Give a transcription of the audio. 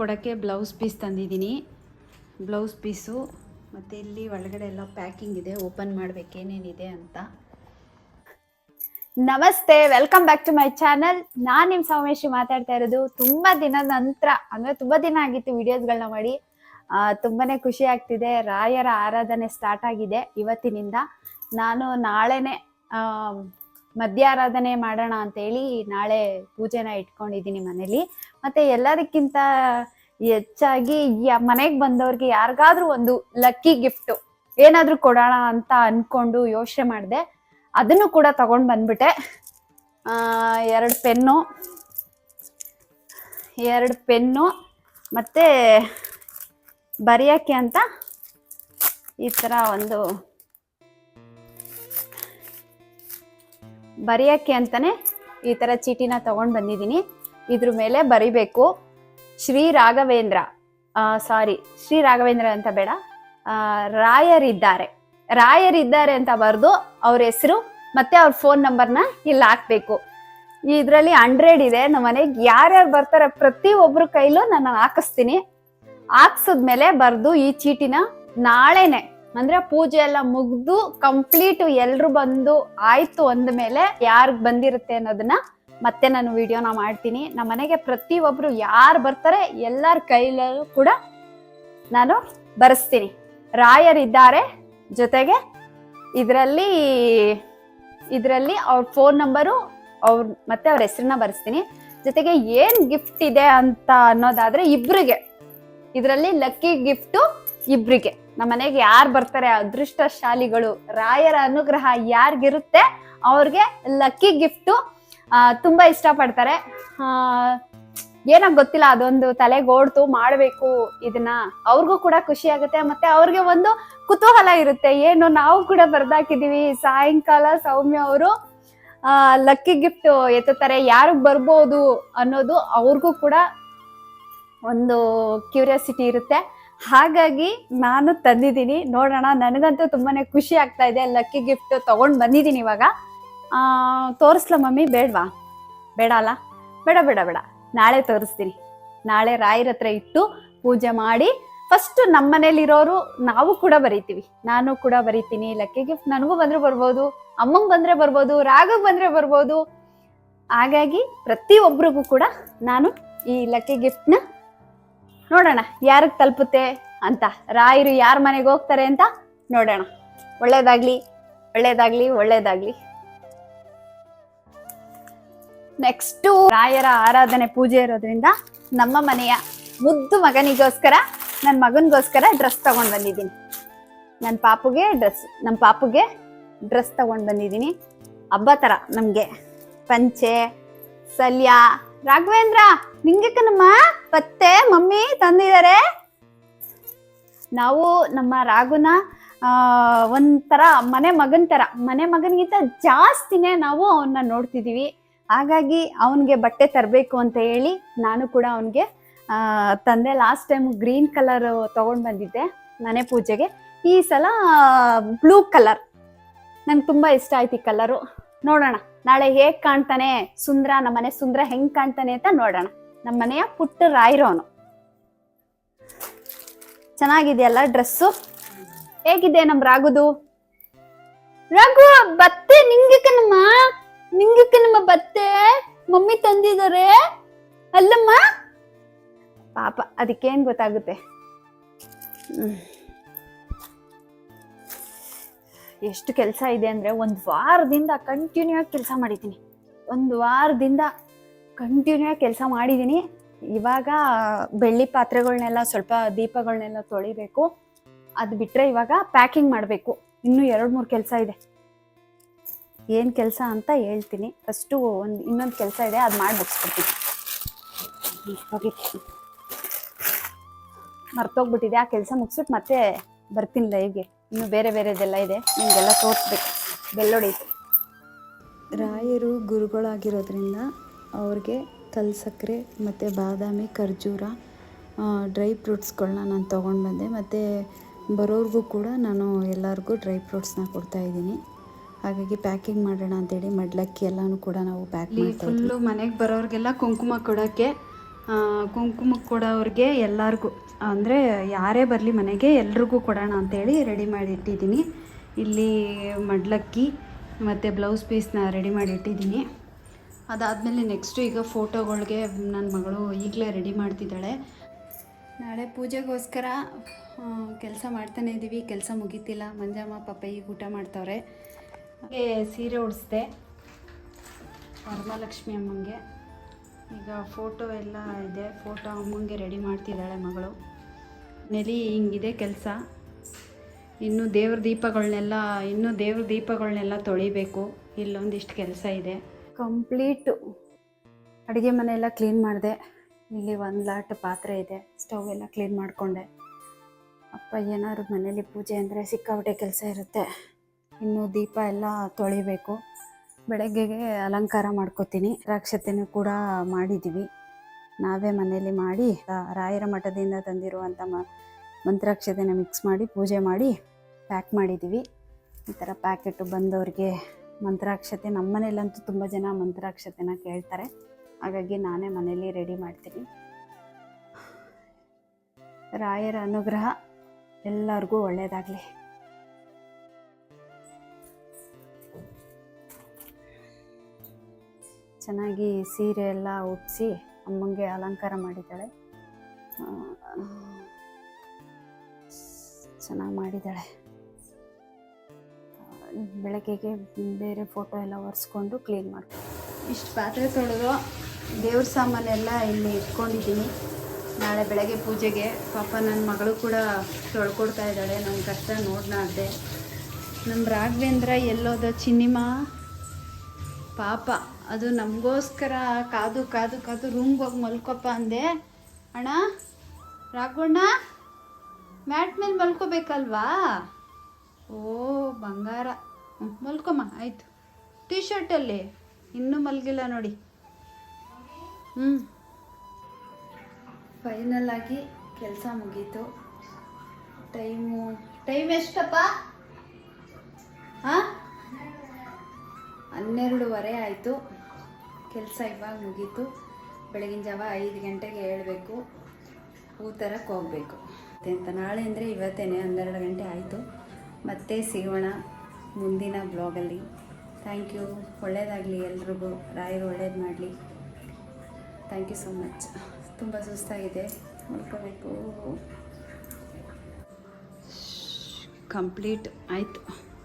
ಕೊಡೋಕ್ಕೆ blouse piece ತಂದಿದ್ದೀನಿ. Blouse piece, ಮತ್ತು ಇಲ್ಲಿ ಒಳಗಡೆ ಎಲ್ಲ ಪ್ಯಾಕಿಂಗ್ ಇದೆ, ಓಪನ್ ಮಾಡಬೇಕೇನೇನಿದೆ ಅಂತ. ನಮಸ್ತೆ, welcome back to my channel. ನಾನು ನಿಮ್ಮ ಸಮೇಶಿ ಮಾತಾಡ್ತಾ ಇರೋದು. ತುಂಬಾ ದಿನದ ನಂತರ, ಅಂದ್ರೆ ತುಂಬಾ ದಿನ ಆಗಿತ್ತು ವಿಡಿಯೋಸ್ಗಳನ್ನ ಮಾಡಿ. ತುಂಬಾನೇ ಖುಷಿ ಆಗ್ತಿದೆ. ರಾಯರ ಆರಾಧನೆ ಸ್ಟಾರ್ಟ್ ಆಗಿದೆ ಇವತ್ತಿನಿಂದ. ನಾನು ನಾಳೆನೆ ಆ, ಮಧ್ಯ ಆರಾಧನೆ ಮಾಡೋಣ ಅಂತ ಹೇಳಿ ನಾಳೆ ಪೂಜೆನ ಇಟ್ಕೊಂಡಿದ್ದೀನಿ ಮನೇಲಿ. ಮತ್ತೆ ಎಲ್ಲದಕ್ಕಿಂತ ಹೆಚ್ಚಾಗಿ ಮನೆಗೆ ಬಂದವ್ರಿಗೆ ಯಾರಿಗಾದ್ರೂ ಒಂದು ಲಕ್ಕಿ ಗಿಫ್ಟ್ ಏನಾದರೂ ಕೊಡೋಣ ಅಂತ ಅನ್ಕೊಂಡು ಯೋಚನೆ ಮಾಡಿದೆ. ಅದನ್ನು ಕೂಡ ತಗೊಂಡ್ ಬಂದ್ಬಿಟ್ಟೆ. ಎರಡು ಪೆನ್ನು ಎರಡು ಪೆನ್ನು ಮತ್ತೆ ಬರೆಯೋಕ್ಕೆ ಅಂತ ಈ ಥರ ಒಂದು ಬರೆಯೋಕ್ಕೆ ಅಂತಲೇ ಈ ಥರ ಚೀಟಿನ ತಗೊಂಡು ಬಂದಿದ್ದೀನಿ. ಇದ್ರ ಮೇಲೆ ಬರಿಬೇಕು, ಶ್ರೀ ರಾಘವೇಂದ್ರ ಸಾರಿ ಶ್ರೀ ರಾಘವೇಂದ್ರ ಅಂತ ಬೇಡ ರಾಯರಿದ್ದಾರೆ. ರಾಯರಿದ್ದಾರೆ ಅಂತ ಬರೆದು ಅವ್ರ ಹೆಸರು ಮತ್ತೆ ಅವ್ರ ಫೋನ್ ನಂಬರ್ನ ಇಲ್ಲಿ ಹಾಕ್ಬೇಕು. ಇದರಲ್ಲಿ ಹಂಡ್ರೆಡ್ ಇದೆ, ನಮ್ಮ ಮನೆಗೆ ಯಾರ್ಯಾರು ಬರ್ತಾರೆ ಪ್ರತಿ ಒಬ್ರ ಕೈಲೂ ನಾನು ಹಾಕಿಸ್ತೀನಿ. ಹಾಕ್ಸಿದ್ಮೇಲೆ ಬರೆದು ಈ ಚೀಟಿನ ನಾಳೆನೆ ಅಂದ್ರೆ ಪೂಜೆ ಎಲ್ಲ ಮುಗ್ದು ಕಂಪ್ಲೀಟ್ ಎಲ್ರು ಬಂದು ಆಯ್ತು ಅಂದ್ಮೇಲೆ ಯಾರ್ಗ್ ಬಂದಿರುತ್ತೆ ಅನ್ನೋದನ್ನ ಮತ್ತೆ ನಾನು ವಿಡಿಯೋನ ಮಾಡ್ತೀನಿ. ನಮ್ಮ ಮನೆಗೆ ಪ್ರತಿ ಒಬ್ರು ಯಾರು ಬರ್ತಾರೆ ಎಲ್ಲರ ಕೈಲೂ ಕೂಡ ನಾನು ಬರೆಸ್ತೀನಿ. ರಾಯರಿದ್ದಾರೆ ಜೊತೆಗೆ ಇದರಲ್ಲಿ ಇದರಲ್ಲಿ ಅವ್ರ ಫೋನ್ ನಂಬರು ಅವ್ರ ಮತ್ತೆ ಅವ್ರ ಹೆಸರನ್ನ ಬರೆಸ್ತೀನಿ. ಜೊತೆಗೆ ಏನ್ ಗಿಫ್ಟ್ ಇದೆ ಅಂತ ಅನ್ನೋದಾದ್ರೆ ಇಬ್ರಿಗೆ. ಇದರಲ್ಲಿ ಲಕ್ಕಿ ಗಿಫ್ಟು ಇಬ್ರಿಗೆ. ನಮ್ಮ ಮನೆಗೆ ಯಾರು ಬರ್ತಾರೆ? ಅದೃಷ್ಟ ಶಾಲಿಗಳು ರಾಯರ ಅನುಗ್ರಹ ಯಾರಿಗಿರುತ್ತೆ? ಅವ್ರಿಗೆ ಲಕ್ಕಿ ಗಿಫ್ಟು ತುಂಬಾ ಇಷ್ಟಪಡ್ತಾರೆ. ಏನಕ್ಕೆ ಏನೋ ಗೊತ್ತಿಲ್ಲ, ಅದೊಂದು ತಲೆಗೋಡ್ತು, ಮಾಡಬೇಕು ಇದನ್ನ. ಅವ್ರಿಗೂ ಕೂಡ ಖುಷಿ ಆಗುತ್ತೆ, ಮತ್ತೆ ಅವ್ರಿಗೆ ಒಂದು ಕುತೂಹಲ ಇರುತ್ತೆ. ಏನು, ನಾವು ಕೂಡ ಬರ್ದಾಕಿದೀವಿ. ಸಾಯಂಕಾಲ ಸೌಮ್ಯ ಅವರು ಲಕ್ಕಿ ಗಿಫ್ಟ್ ಎತ್ತುತ್ತಾರೆ. ಯಾರಿಗೆ ಬರ್ಬೋದು ಅನ್ನೋದು ಅವ್ರಿಗೂ ಕೂಡ ಒಂದು ಕ್ಯೂರಿಯಾಸಿಟಿ ಇರುತ್ತೆ. ಹಾಗಾಗಿ ನಾನು ತಂದಿದ್ದೀನಿ. ನೋಡೋಣ, ನನಗಂತೂ ತುಂಬಾನೇ ಖುಷಿ ಆಗ್ತಾ ಇದೆ. ಲಕ್ಕಿ ಗಿಫ್ಟ್ ತಗೊಂಡು ಬಂದಿದ್ದೀನಿ ಇವಾಗ. ತೋರಿಸ್ಲ ಮಮ್ಮಿ? ಬೇಡವಾ? ಬೇಡ ಅಲ್ಲ? ಬೇಡ ಬೇಡ ಬೇಡ. ನಾಳೆ ತೋರಿಸ್ತೀನಿ. ನಾಳೆ ರಾಯರ ಹತ್ರ ಇಟ್ಟು ಪೂಜೆ ಮಾಡಿ ಫಸ್ಟ್ ನಮ್ಮ ಮನೇಲಿರೋರು ನಾವು ಕೂಡ ಬರೀತೀವಿ. ನಾನು ಕೂಡ ಬರೀತೀನಿ. ಲಕ್ಕಿ ಗಿಫ್ಟ್ ನನಗೂ ಬಂದ್ರೆ ಬರ್ಬೋದು, ಅಮ್ಮಂಗೆ ಬಂದ್ರೆ ಬರ್ಬೋದು, ರಾಘವ್ ಬಂದ್ರೆ ಬರ್ಬೋದು. ಹಾಗಾಗಿ ಪ್ರತಿಯೊಬ್ಬರಿಗೂ ಕೂಡ ನಾನು ಈ ಲಕ್ಕಿ ಗಿಫ್ಟ್ನ ನೋಡೋಣ, ಯಾರಿಗೆ ತಲುಪುತ್ತೆ ಅಂತ. ರಾಯರು ಯಾರ ಮನೆಗೆ ಹೋಗ್ತಾರೆ ಅಂತ ನೋಡೋಣ. ಒಳ್ಳೇದಾಗ್ಲಿ ಒಳ್ಳೇದಾಗ್ಲಿ ಒಳ್ಳೇದಾಗ್ಲಿ. ನೆಕ್ಸ್ಟು ರಾಯರ ಆರಾಧನೆ ಪೂಜೆ ಇರೋದ್ರಿಂದ ನಮ್ಮ ಮನೆಯ ಮುದ್ದು ಮಗನಿಗೋಸ್ಕರ ನನ್ನ ಮಗನಿಗೋಸ್ಕರ ಡ್ರೆಸ್ ತಗೊಂಡು ಬಂದಿದ್ದೀನಿ. ನನ್ನ ಪಾಪುಗೆ ಡ್ರೆಸ್ ನಮ್ಮ ಪಾಪುಗೆ ಡ್ರೆಸ್ ತಗೊಂಡು ಬಂದಿದ್ದೀನಿ. ಹಬ್ಬ ಥರ ನಮಗೆ. ಪಂಚೆ, ಸಲ್ಯ ರಾಘವೇಂದ್ರ, ನಿಂಗೆ ಕಣಮ್ಮ? ಪತ್ತೆ, ಮಮ್ಮಿ ತಂದಿದ್ದಾರೆ. ನಾವು ನಮ್ಮ ರಾಘುನ ಒಂಥರ ಮನೆ ಮಗನ ಥರ ಮನೆ ಮಗನಿಗಿಂತ ಜಾಸ್ತಿನೇ ನಾವು ಅವನ್ನ ನೋಡ್ತಿದ್ದೀವಿ ಹಾಗಾಗಿ ಅವನಿಗೆ ಬಟ್ಟೆ ತರಬೇಕು ಅಂತ ಹೇಳಿ ನಾನು ಕೂಡ ಅವನಿಗೆ ತಂದೆ ಲಾಸ್ಟ್ ಟೈಮ್ ಗ್ರೀನ್ ಕಲರ್ ತಗೊಂಡು ಬಂದಿದ್ದೆ ಮನೆ ಪೂಜೆಗೆ. ಈ ಸಲ ಬ್ಲೂ ಕಲರ್ ನಂಗೆ ತುಂಬ ಇಷ್ಟ ಆಯ್ತು ಈ ಕಲರು ನೋಡೋಣ. ನಾಳೆ ಹೇಗ್ ಕಾಣ್ತಾನೆ? ಸುಂದ್ರ, ನಮ್ಮನೆ ಸುಂದ್ರ ಹೆಂಗ್ ಕಾಣ್ತಾನೆ ಅಂತ ನೋಡೋಣ. ನಮ್ಮ ಮನೆಯ ಪುಟ್ಟ ರಾಯಿರೋನು ಚೆನ್ನಾಗಿದೆಯಲ್ಲ ಡ್ರೆಸ್ಸು? ಹೇಗಿದೆ ನಮ್ ರಾಗುದು? ರಾಘು ಬತ್ತೆ ನಿಂಗೆ ಕಣಮ್ಮ ನಿಂಗೆ ಕಣಮ್ಮ ಬತ್ತೆ ಮಮ್ಮಿ ತಂದಿದ್ದಾರೆ. ಅಲ್ಲಮ್ಮ? ಪಾಪ, ಅದಕ್ಕೇನ್ ಗೊತ್ತಾಗುತ್ತೆ? ಹ್ಮ್. ಎಷ್ಟು ಕೆಲಸ ಇದೆ ಅಂದ್ರೆ ಒಂದು ವಾರದಿಂದ ಕಂಟಿನ್ಯೂ ಆಗಿ ಕೆಲಸ ಮಾಡಿದ್ದೀನಿ. ಒಂದು ವಾರದಿಂದ ಕಂಟಿನ್ಯೂ ಆಗಿ ಕೆಲಸ ಮಾಡಿದ್ದೀನಿ. ಇವಾಗ ಬೆಳ್ಳಿ ಪಾತ್ರೆಗಳನ್ನೆಲ್ಲ ಸ್ವಲ್ಪ ದೀಪಗಳನ್ನೆಲ್ಲ ತೊಳಿಬೇಕು. ಅದು ಬಿಟ್ಟರೆ ಇವಾಗ ಪ್ಯಾಕಿಂಗ್ ಮಾಡಬೇಕು. ಇನ್ನೂ ಎರಡು ಮೂರು ಕೆಲಸ ಇದೆ. ಏನು ಕೆಲಸ ಅಂತ ಹೇಳ್ತೀನಿ. ಫಸ್ಟು ಒಂದು ಇನ್ನೊಂದು ಕೆಲಸ ಇದೆ, ಅದು ಮಾಡಿ ಮುಗಿಸ್ಬಿಡ್ತೀನಿ. ಮರ್ತೋಗ್ಬಿಟ್ಟಿದೆ. ಆ ಕೆಲಸ ಮುಗಿಸ್ಬಿಟ್ಟು ಮತ್ತೆ ಬರ್ತೀನಿ ಲೈವ್ಗೆ ಇನ್ನು ಬೇರೆ ಬೇರೆದೆಲ್ಲ ಇದೆ. ನಿಮಗೆಲ್ಲ ತೋರಿಸ್ಬೇಕು. ಬೆಲ್ಲೋಡಿ ರಾಯರು ಗುರುಗಳಾಗಿರೋದ್ರಿಂದ ಅವ್ರಿಗೆ ಕಲ್ ಸಕ್ಕರೆ ಮತ್ತು ಬಾದಾಮಿ ಖರ್ಜೂರ ಡ್ರೈ ಫ್ರೂಟ್ಸ್ಗಳನ್ನ ನಾನು ತೊಗೊಂಡು ಬಂದೆ. ಮತ್ತು ಬರೋರ್ಗೂ ಕೂಡ ನಾನು ಎಲ್ಲರಿಗೂ ಡ್ರೈ ಫ್ರೂಟ್ಸ್ನ ಕೊಡ್ತಾ ಇದ್ದೀನಿ. ಹಾಗಾಗಿ ಪ್ಯಾಕಿಂಗ್ ಮಾಡೋಣ ಅಂತೇಳಿ ಮಡ್ಲಕ್ಕಿ ಎಲ್ಲನೂ ಕೂಡ ನಾವು ಪ್ಯಾಕ್ ಫುಲ್ಲು ಮನೆಗೆ ಬರೋರಿಗೆಲ್ಲ ಕುಂಕುಮ ಕೊಡೋಕ್ಕೆ ಕುಂಕುಮಕ್ಕೆ ಕೊಡೋರಿಗೆ ಎಲ್ಲರಿಗೂ. ಅಂದರೆ ಯಾರೇ ಬರಲಿ ಮನೆಗೆ ಎಲ್ರಿಗೂ ಕೊಡೋಣ ಅಂತೇಳಿ ರೆಡಿ ಮಾಡಿ ಇಟ್ಟಿದ್ದೀನಿ ಇಲ್ಲಿ ಮಡ್ಲಕ್ಕಿ ಮತ್ತು ಬ್ಲೌಸ್ ಪೀಸ್ನ ರೆಡಿ ಮಾಡಿ ಇಟ್ಟಿದ್ದೀನಿ ಅದಾದಮೇಲೆ ನೆಕ್ಸ್ಟು ಈಗ ಫೋಟೋಗಳಿಗೆ ನನ್ನ ಮಗಳು ಈಗಲೇ ರೆಡಿ ಮಾಡ್ತಿದ್ದಾಳೆ. ನಾಳೆ ಪೂಜೆಗೋಸ್ಕರ ಕೆಲಸ ಮಾಡ್ತಾನೆ ಇದ್ದೀವಿ ಕೆಲಸ ಮುಗೀತಿಲ್ಲ. ಮಂಜಮ್ಮ ಪಾಪ ಈಗ ಊಟ ಮಾಡ್ತವ್ರೆ. ಸೀರೆ ಉಡಿಸ್ದೆ. ವರಮಹಾಲಕ್ಷ್ಮಿ ಅಮ್ಮಂಗೆ. ಈಗ ಫೋಟೋ ಎಲ್ಲ ಇದೆ. ಫೋಟೋ ಅಮ್ಮಂಗೆ ರೆಡಿ ಮಾಡ್ತಿದ್ದಾಳೆ ಮಗಳು. ನೆಲಿ ಹಿಂಗಿದೆ ಕೆಲಸ. ಇನ್ನು ದೇವ್ರ ದೀಪಗಳನ್ನೆಲ್ಲ ಇನ್ನೂ ದೇವ್ರ ದೀಪಗಳನ್ನೆಲ್ಲ ತೊಳಿಬೇಕು. ಇಲ್ಲೊಂದಿಷ್ಟು ಕೆಲಸ ಇದೆ. ಕಂಪ್ಲೀಟು ಅಡುಗೆ ಮನೆಯೆಲ್ಲ ಕ್ಲೀನ್ ಮಾಡಿದೆ. ಇಲ್ಲಿ ಒಂದು ಲಾಟ್ ಪಾತ್ರೆ ಇದೆ. ಸ್ಟವ್ ಎಲ್ಲ ಕ್ಲೀನ್ ಮಾಡಿಕೊಂಡೆ. ಅಪ್ಪ ಏನಾದ್ರು ಮನೇಲಿ ಪೂಜೆ ಅಂದರೆ ಸಿಕ್ಕಾಪಟ್ಟೆ ಕೆಲಸ ಇರುತ್ತೆ. ಇನ್ನು ದೀಪ ಎಲ್ಲ ತೊಳಿಬೇಕು. ಬೆಳಗ್ಗೆಗೆ ಅಲಂಕಾರ ಮಾಡ್ಕೋತೀನಿ. ರಾಕ್ಷತೆನೂ ಕೂಡ ಮಾಡಿದ್ದೀವಿ ನಾವೇ ಮನೆಯಲ್ಲಿ ಮಾಡಿ ರಾಯರ ಮಠದಿಂದ ತಂದಿರುವಂಥ ಮ, ಮಂತ್ರಾಕ್ಷತೆನ ಮಿಕ್ಸ್ ಮಾಡಿ, ಪೂಜೆ ಮಾಡಿ ಪ್ಯಾಕ್ ಮಾಡಿದ್ದೀವಿ ಈ ಥರ ಪ್ಯಾಕೆಟು ಬಂದವ್ರಿಗೆ ಮಂತ್ರಾಕ್ಷತೆ ನಮ್ಮ ಮನೇಲಂತೂ ತುಂಬ ಜನ ಮಂತ್ರಾಕ್ಷತೆನ ಕೇಳ್ತಾರೆ. ಹಾಗಾಗಿ ನಾನೇ ಮನೆಯಲ್ಲಿ ರೆಡಿ ಮಾಡ್ತೀನಿ. ರಾಯರ ಅನುಗ್ರಹ ಎಲ್ಲರಿಗೂ ಒಳ್ಳೆಯದಾಗಲಿ ಚೆನ್ನಾಗಿ ಸೀರೆ ಎಲ್ಲ ಉಟ್ಸಿ ಅಮ್ಮಂಗೆ ಅಲಂಕಾರ ಮಾಡಿದ್ದಾಳೆ. ಚೆನ್ನಾಗಿ ಮಾಡಿದ್ದಾಳೆ. ಬೆಳಗ್ಗೆಗೆ ಬೇರೆ ಫೋಟೋ ಎಲ್ಲ ಒರೆಸ್ಕೊಂಡು ಕ್ಲೀನ್ ಮಾಡ್ತೀನಿ ಇಷ್ಟು ಪಾತ್ರೆ ತೊಳೆದು ದೇವ್ರ ಸಾಮಾನೆಲ್ಲ ಇಲ್ಲಿ ಇಟ್ಕೊಂಡಿದ್ದೀನಿ. ನಾಳೆ ಬೆಳಗ್ಗೆ ಪೂಜೆಗೆ ಪಾಪ ನನ್ನ ಮಗಳು ಕೂಡ ತೊಳ್ಕೊಡ್ತಾ ಇದ್ದಾಳೆ. ನನ್ನ ಕಷ್ಟ ನೋಡ್ನಾಡ್ದೆ ನಮ್ಮ ರಾಘವೇಂದ್ರ ಎಲ್ಲೋದ ಚಿನ್ನಿಮಾ? ಪಾಪ. ಅದು ನಮಗೋಸ್ಕರ ಕಾದು ಕಾದು ಕಾದು ರೂಮ್ಗೆ ಹೋಗಿ ಮಲ್ಕೊಪ್ಪ ಅಂದೆ. ಅಣ್ಣ, ರಾಘವಣ್ಣ, ಮ್ಯಾಟ್ ಮೇಲೆ ಮಲ್ಕೋಬೇಕಲ್ವಾ? ಓ, ಬಂಗಾರ. ಮಲ್ಕೊಮ್ಮ, ಆಯಿತು. ಟೀ ಶರ್ಟಲ್ಲಿ ಇನ್ನೂ ಮಲಗಿಲ್ಲ ನೋಡಿ. ಹ್ಞೂ ಫೈನಲ್ ಆಗಿ ಕೆಲಸ ಮುಗೀತು. ಟೈಮು ಟೈಮ್ ಎಷ್ಟಪ್ಪ? ಹಾಂ? ಹನ್ನೆರಡೂವರೆ ಆಯಿತು. ಕೆಲಸ ಇವಾಗ ಮುಗೀತು. ಬೆಳಗಿನ ಜಾವ ಐದು ಗಂಟೆಗೆ ಹೇಳಬೇಕು. ಹೂ ತರಕ್ಕೆ ಹೋಗಬೇಕು. ಅಂತ ನಾಳೆ ಅಂದರೆ ಇವತ್ತೇನೆ ಹನ್ನೆರಡು ಗಂಟೆ ಆಯಿತು. ಮತ್ತೆ ಸಿಗೋಣ ಮುಂದಿನ ಬ್ಲಾಗಲ್ಲಿ. ಥ್ಯಾಂಕ್ ಯು ಒಳ್ಳೆಯದಾಗಲಿ ಎಲ್ರಿಗೂ. ರಾಯರು ಒಳ್ಳೇದು ಮಾಡಲಿ. ಥ್ಯಾಂಕ್ ಯು ಸೊ ಮಚ್ ತುಂಬ ಸುಸ್ತಾಗಿದೆ. ನೋಡ್ಕೋಬೇಕು ಕಂಪ್ಲೀಟ್ ಆಯಿತು.